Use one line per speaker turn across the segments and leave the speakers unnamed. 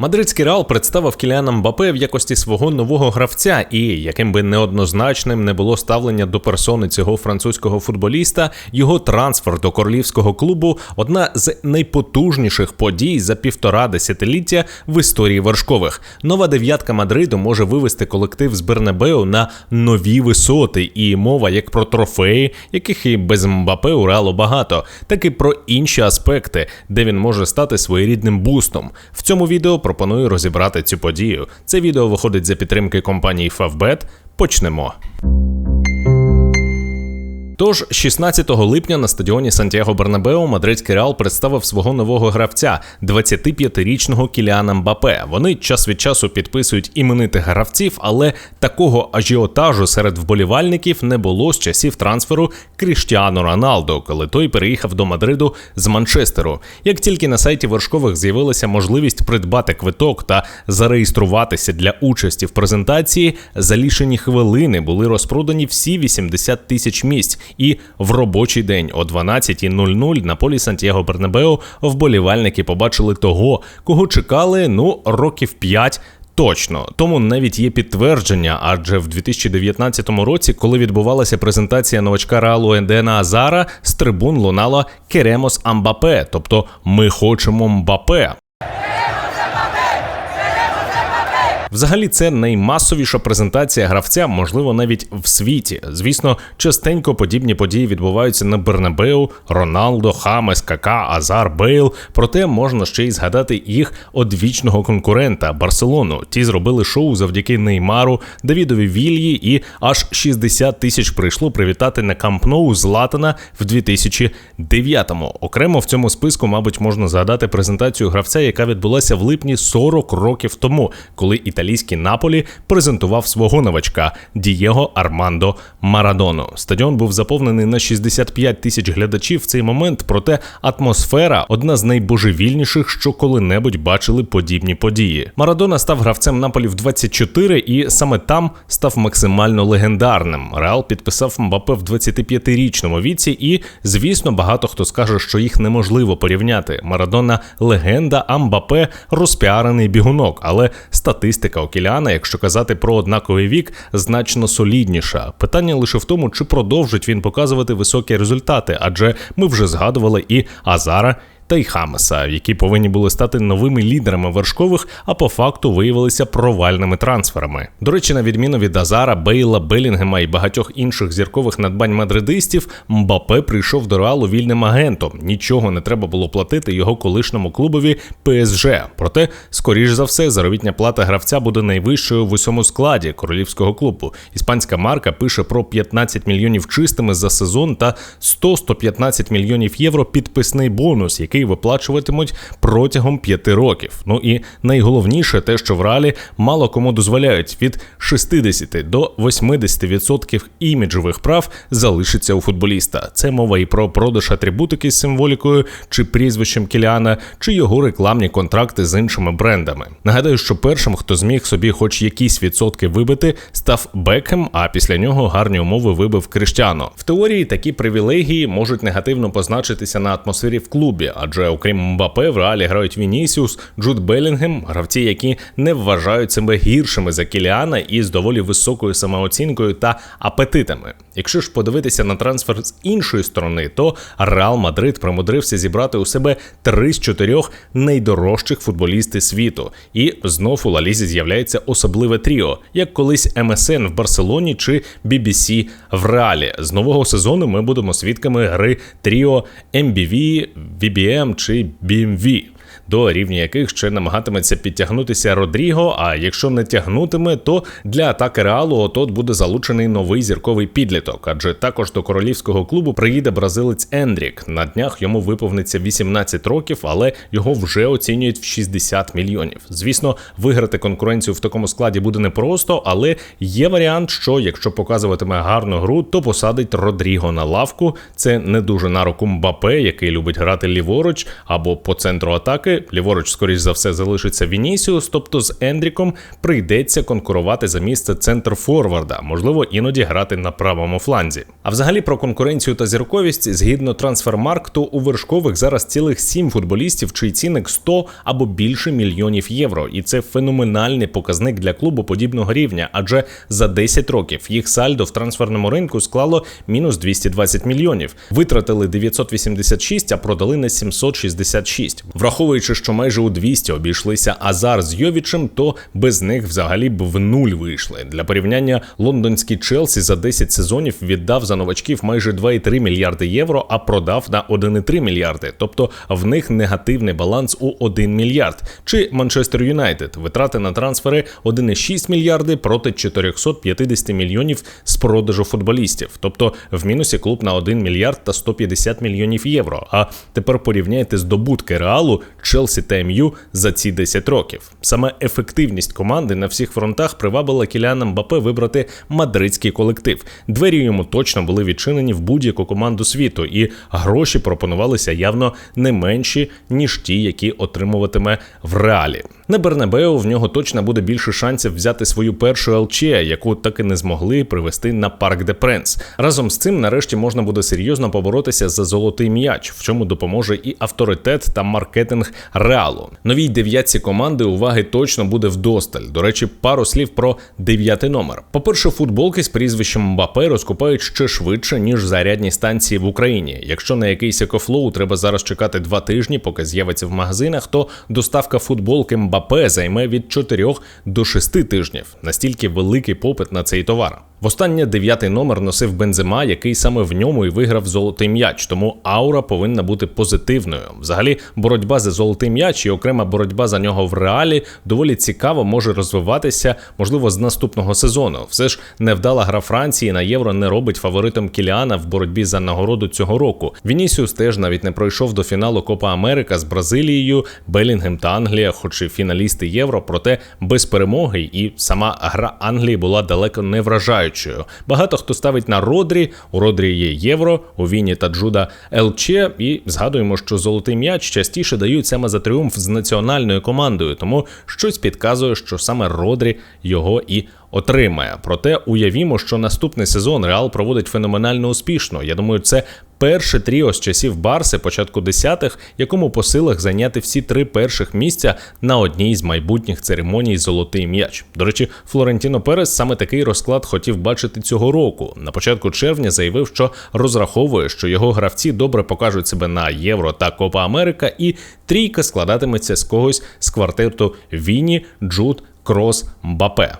Мадридський Реал представив Кіліана Мбапе в якості свого нового гравця, і яким би неоднозначним не було ставлення до персони цього французького футболіста, його трансфер до королівського клубу одна з найпотужніших подій за півтора десятиліття в історії вершкових. Нова дев'ятка Мадриду може вивести колектив з Бернебеу на нові висоти, і мова як про трофеї, яких і без Мбапе у Реалу багато, так і про інші аспекти, де він може стати своєрідним бустом. В цьому відео пропоную розібрати цю подію. Це відео виходить за підтримки компанії Favbet. Почнемо. Тож 16 липня на стадіоні Сантьяго Бернабеу мадридський Реал представив свого нового гравця, 25-річного Кіліана Мбапе. Вони час від часу підписують іменитих гравців, але такого ажіотажу серед вболівальників не було з часів трансферу Кріштіану Роналдо, коли той переїхав до Мадриду з Манчестеру. Як тільки на сайті вершкових з'явилася можливість придбати квиток та зареєструватися для участі в презентації, за лічені хвилини були розпродані всі 80 тисяч місць. І в робочий день о 12.00 на полі Сантьяго Бернабеу вболівальники побачили того, кого чекали ну років 5 Точно, тому навіть є підтвердження, адже в 2019 році, коли відбувалася презентація новачка Реалу Ендена Азара, з трибун лунало Керемос Амбапе, тобто ми хочемо Мбапе. Взагалі, це наймасовіша презентація гравця, можливо, навіть в світі. Звісно, частенько подібні події відбуваються на Бернабеу, Роналдо, Хамес, Кака, Азар, Бейл. Проте можна ще й згадати їх одвічного конкурента Барселону. Ті зробили шоу завдяки Неймару, Давідові Вільї, і аж 60 тисяч прийшло привітати на Камп Ноу Златана в 2009-му. Окремо в цьому списку, мабуть, можна згадати презентацію гравця, яка відбулася в липні 40 років тому, коли італійський італійський Наполі презентував свого новачка Дієго Армандо Марадону. Стадіон був заповнений на 65 тисяч глядачів в цей момент, проте атмосфера одна з найбожевільніших, що коли-небудь бачили подібні події. Марадона став гравцем Наполі в 24 і саме там став максимально легендарним. Реал підписав Мбапе в 25-річному віці, і звісно, багато хто скаже, що їх неможливо порівняти. Марадона легенда, а Мбапе розпіарений бігунок, але статистика статистика Окіляна, якщо казати про однаковий вік, значно солідніша. Питання лише в тому, чи продовжить він показувати високі результати, адже ми вже згадували і Азара та й Хамеса, які повинні були стати новими лідерами вершкових, а по факту виявилися провальними трансферами. До речі, на відміну від Азара, Бейла, Белінгема і багатьох інших зіркових надбань мадридистів, Мбапе прийшов до реалу вільним агентом. Нічого не треба було платити його колишньому клубові ПСЖ. Проте, скоріш за все, заробітня плата гравця буде найвищою в усьому складі королівського клубу. Іспанська марка пише про 15 мільйонів чистими за сезон та 100-115 мільйонів євро підписний бонус, який який виплачуватимуть протягом п'яти років. Ну і найголовніше те, що в реалі мало кому дозволяють від 60 до 80% іміджових прав залишиться у футболіста. Це мова і про продаж атрибутики з символікою чи прізвищем Кіліана, чи його рекламні контракти з іншими брендами. Нагадаю, що першим, хто зміг собі, хоч якісь відсотки вибити, став Бекхем, а після нього гарні умови вибив Криштяно. В теорії такі привілегії можуть негативно позначитися на атмосфері в клубі адже окрім Мбапе в реалі грають Вінісіус, Джуд Белінгем, гравці, які не вважають себе гіршими за Кіліана і з доволі високою самооцінкою та апетитами. Якщо ж подивитися на трансфер з іншої сторони, то Реал Мадрид примудрився зібрати у себе три з чотирьох найдорожчих футболісти світу. І знов у Лалізі з'являється особливе тріо, як колись МСН в Барселоні чи BBC в Реалі. З нового сезону ми будемо свідками гри тріо MBV, VBM BM чи BMW до рівня яких ще намагатиметься підтягнутися Родріго. А якщо не тягнутиме, то для атаки реалу отот буде залучений новий зірковий підліток. Адже також до королівського клубу приїде бразилець Ендрік. На днях йому виповниться 18 років, але його вже оцінюють в 60 мільйонів. Звісно, виграти конкуренцію в такому складі буде непросто, але є варіант, що якщо показуватиме гарну гру, то посадить Родріго на лавку. Це не дуже на руку Мбапе, який любить грати ліворуч або по центру атаки Ліворуч, скоріш за все, залишиться Вінісіус, тобто з Ендріком прийдеться конкурувати за місце центр Форварда, можливо, іноді грати на правому фланзі. А взагалі про конкуренцію та зірковість згідно трансфермаркту у вершкових зараз цілих сім футболістів, чий цінник 100 або більше мільйонів євро. І це феноменальний показник для клубу подібного рівня, адже за 10 років їх сальдо в трансферному ринку склало мінус 220 мільйонів. Витратили 986, а продали на 766. Враховуючи, що майже у 200 обійшлися Азар з Йовічем, то без них взагалі б в нуль вийшли. Для порівняння лондонський Челсі за 10 сезонів віддав за новачків майже 2,3 мільярди євро, а продав на 1,3 мільярди. Тобто в них негативний баланс у 1 мільярд. Чи Манчестер Юнайтед витрати на трансфери 1,6 мільярди проти 450 мільйонів з продажу футболістів. Тобто в мінусі клуб на 1 мільярд та 150 мільйонів євро. А тепер порівняйте здобутки реалу Челсі та МЮ за ці 10 років. Саме ефективність команди на всіх фронтах привабила Кіляна Мбапе вибрати мадридський колектив. Двері йому точно були відчинені в будь-яку команду світу, і гроші пропонувалися явно не менші ніж ті, які отримуватиме в реалі. На Бернабеу в нього точно буде більше шансів взяти свою першу ЛЧ, яку так і не змогли привести на парк де Пренс. Разом з цим, нарешті, можна буде серйозно поборотися за золотий м'яч, в чому допоможе і авторитет та маркетинг реалу. Новій дев'ятці команди уваги точно буде вдосталь. До речі, пару слів про дев'ятий номер. По-перше, футболки з прізвищем Мбапе розкупають ще швидше ніж зарядні станції в Україні. Якщо на якийсь екофлоу треба зараз чекати два тижні, поки з'явиться в магазинах, то доставка футболки Мбапе займе від 4 до 6 тижнів. Настільки великий попит на цей товар. Востаннє дев'ятий номер носив Бензема, який саме в ньому і виграв золотий м'яч, тому аура повинна бути позитивною. Взагалі, боротьба за золотий м'яч і окрема боротьба за нього в реалі доволі цікаво може розвиватися, можливо, з наступного сезону. Все ж невдала гра Франції на євро не робить фаворитом Кіліана в боротьбі за нагороду цього року. Вінісіус теж навіть не пройшов до фіналу Копа Америка з Бразилією, Белінгем та Англія, хоч і фіналісти євро, проте без перемоги, і сама гра Англії була далеко не вражаючою вражаючою. Багато хто ставить на Родрі. У Родрі є євро, у Віні та Джуда ЛЧ. І згадуємо, що золотий м'яч частіше дають саме за тріумф з національною командою, тому щось підказує, що саме Родрі його і отримає. Проте уявімо, що наступний сезон Реал проводить феноменально успішно. Я думаю, це перше тріо з часів Барси, початку десятих, якому по силах зайняти всі три перших місця на одній з майбутніх церемоній Золотий м'яч. До речі, Флорентіно Перес саме такий розклад хотів бачити цього року. На початку червня заявив, що розраховує, що його гравці добре покажуть себе на Євро та Копа Америка, і трійка складатиметься з когось з квартету Віні, Джуд, Крос, Мбапе.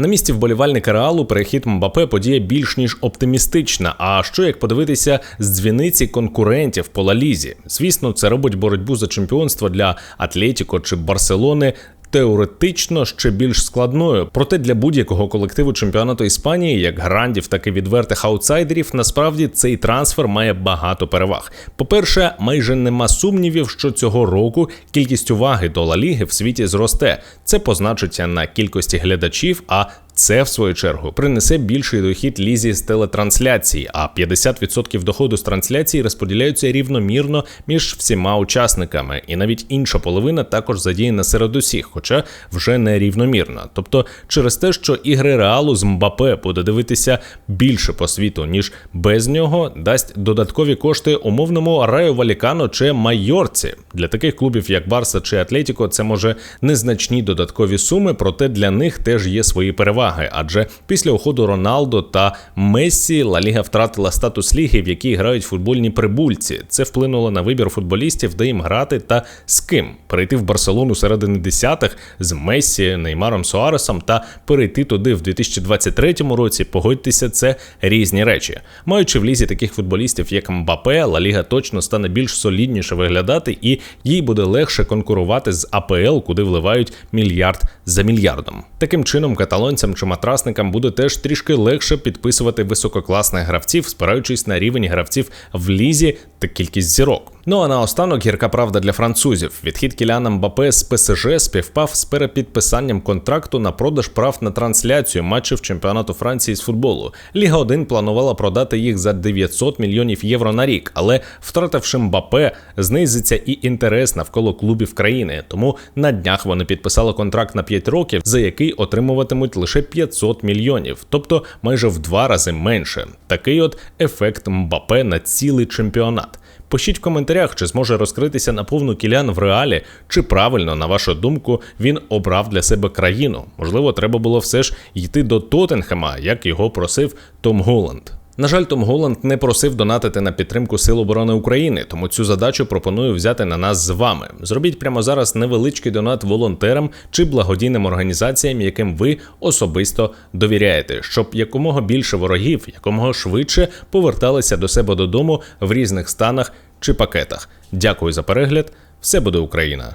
На місці вболівальника реалу перехід Мбапе подія більш ніж оптимістична. А що як подивитися з дзвіниці конкурентів по Лалізі? Звісно, це робить боротьбу за чемпіонство для Атлетіко чи Барселони теоретично ще більш складною. Проте для будь-якого колективу чемпіонату Іспанії, як грандів, так і відвертих аутсайдерів, насправді цей трансфер має багато переваг. По-перше, майже нема сумнівів, що цього року кількість уваги до Ла Ліги в світі зросте. Це позначиться на кількості глядачів, а це, в свою чергу, принесе більший дохід лізі з телетрансляції, а 50% доходу з трансляції розподіляються рівномірно між всіма учасниками, і навіть інша половина також задіяна серед усіх, хоча вже не рівномірно. Тобто, через те, що ігри реалу з Мбапе буде дивитися більше по світу, ніж без нього, дасть додаткові кошти умовному Раю Валікано чи Майорці. Для таких клубів, як Барса чи Атлетіко, це може незначні додаткові суми, проте для них теж є свої переваги уваги, адже після уходу Роналдо та Мессі Ла Ліга втратила статус ліги, в якій грають футбольні прибульці. Це вплинуло на вибір футболістів, де їм грати та з ким перейти в Барселону середини десятих з Мессі, Неймаром Суаресом та перейти туди в 2023 році. Погодьтеся, це різні речі. Маючи в лізі таких футболістів, як Мбапе, Ла Ліга точно стане більш солідніше виглядати, і їй буде легше конкурувати з АПЛ, куди вливають мільярд за мільярдом. Таким чином, каталонцям чи матрасникам буде теж трішки легше підписувати висококласних гравців, спираючись на рівень гравців в лізі та кількість зірок. Ну а наостанок гірка правда для французів. Відхід Кіляна Мбапе з ПСЖ співпав з перепідписанням контракту на продаж прав на трансляцію матчів чемпіонату Франції з футболу. Ліга 1 планувала продати їх за 900 мільйонів євро на рік, але втративши Мбапе, знизиться і інтерес навколо клубів країни. Тому на днях вони підписали контракт на 5 років, за який отримуватимуть лише 500 мільйонів, тобто майже в два рази менше. Такий от ефект Мбапе на цілий чемпіонат. Пишіть в коментарях, чи зможе розкритися наповну кілян в реалі, чи правильно, на вашу думку, він обрав для себе країну. Можливо, треба було все ж йти до Тоттенхема, як його просив Том Голланд. На жаль, Том Голланд не просив донатити на підтримку Сил оборони України, тому цю задачу пропоную взяти на нас з вами. Зробіть прямо зараз невеличкий донат волонтерам чи благодійним організаціям, яким ви особисто довіряєте, щоб якомога більше ворогів, якомога швидше поверталися до себе додому в різних станах чи пакетах. Дякую за перегляд. Все буде Україна!